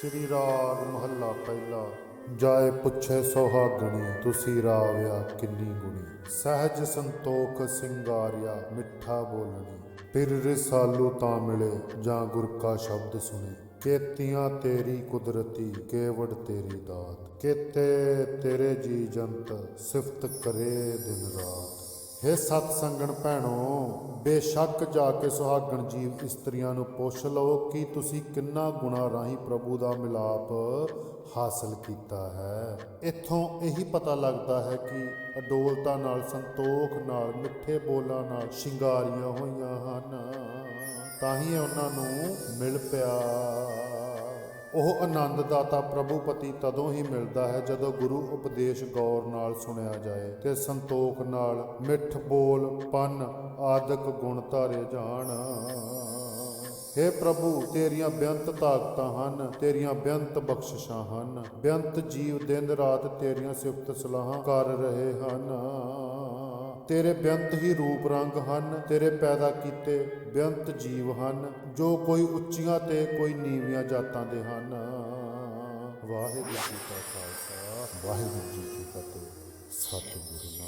ਸ੍ਰੀ ਰਾਗ ਮਹੱਲਾ ਪਹਿਲਾ। ਜਾਏ ਪੁੱਛੇ ਸੁਹਾਗਣੀ, ਤੁਸੀਂ ਰਾਵਿਆ ਕਿੰਨੀ ਗੁਣੀ। ਸਹਿਜ ਸੰਤੋਖ ਸਿੰਗਾਰਿਆ, ਮਿੱਠਾ ਬੋਲਣੀ। ਫਿਰ ਰਸਾਲੂ ਤਾਂ ਮਿਲੇ, ਜਾਂ ਗੁਰ ਕਾ ਸ਼ਬਦ ਸੁਣੀ। ਕੇਤੀਆਂ ਤੇਰੀ ਕੁਦਰਤੀ, ਕੇਵੜ ਤੇਰੀ ਦਾਤ। ਕੇਤੇ ਤੇਰੇ ਜੀ ਜੰਤ, ਸਿਫਤ ਕਰੇ ਦਿਨ ਰਾਤ। ਹੇ ਸਤ ਸੰਗਣ ਭੈਣੋ, ਬੇਸ਼ੱਕ ਜਾ ਕੇ ਸੁਹਾਗਣ ਜੀਵ ਇਸਤਰੀਆਂ ਨੂੰ ਪੁੱਛ ਲਓ ਕਿ ਤੁਸੀਂ ਕਿੰਨਾ ਗੁਣਾ ਰਾਹੀਂ ਪ੍ਰਭੂ ਦਾ ਮਿਲਾਪ ਹਾਸਲ ਕੀਤਾ ਹੈ। ਇੱਥੋਂ ਇਹੀ ਪਤਾ ਲੱਗਦਾ ਹੈ ਕਿ ਅਡੋਲਤਾ ਨਾਲ, ਸੰਤੋਖ ਨਾਲ, ਮਿੱਠੇ ਬੋਲਾਂ ਨਾਲ ਸ਼ਿੰਗਾਰੀਆਂ ਹੋਈਆਂ ਹਨ। ਤਾਂ ਹੀ ਉਹਨਾਂ ਨੂੰ ਮਿਲ ਪਿਆ। ਉਹ ਆਨੰਦ ਦਾਤਾ ਪ੍ਰਭੂ ਪਤੀ ਤਦੋਂ ਹੀ ਮਿਲਦਾ ਹੈ ਜਦੋਂ ਗੁਰੂ ਉਪਦੇਸ਼ ਗੌਰ ਨਾਲ ਸੁਣਿਆ ਜਾਏ ਤੇ ਸੰਤੋਖ ਨਾਲ ਮਿੱਠ ਬੋਲ, ਪਨ, ਆਦਿਕ ਗੁਣ ਧਾਰੇ ਜਾਣ। हे ਪ੍ਰਭੂ, ਤੇਰੀਆਂ ਬੇਅੰਤ ਤਾਕਤਾਂ ਹਨ, ਤੇਰੀਆਂ ਬੇਅੰਤ ਬਖਸ਼ਿਸ਼ਾਂ ਹਨ। ਬੇਅੰਤ ਜੀਵ ਦਿਨ ਰਾਤ ਤੇਰੀਆਂ ਸਿਫਤ ਸਲਾਹਾਂ ਕਰ ਰਹੇ ਹਨ। ਤੇਰੇ ਬੇਅੰਤ ਹੀ ਰੂਪ ਰੰਗ ਹਨ, ਤੇਰੇ ਪੈਦਾ ਕੀਤੇ ਬੇਅੰਤ ਜੀਵ ਹਨ, ਜੋ ਕੋਈ ਉੱਚੀਆਂ ਤੇ ਕੋਈ ਨੀਵੀਆਂ ਜਾਤਾਂ ਦੇ ਹਨ। ਵਾਹਿਗੁਰੂ ਜੀ ਕਾ ਖਾਲਸਾ, ਵਾਹਿਗੁਰੂ ਜੀ ਕੀ ਫਤਿਹ। ਸਤਿਗੁਰੂ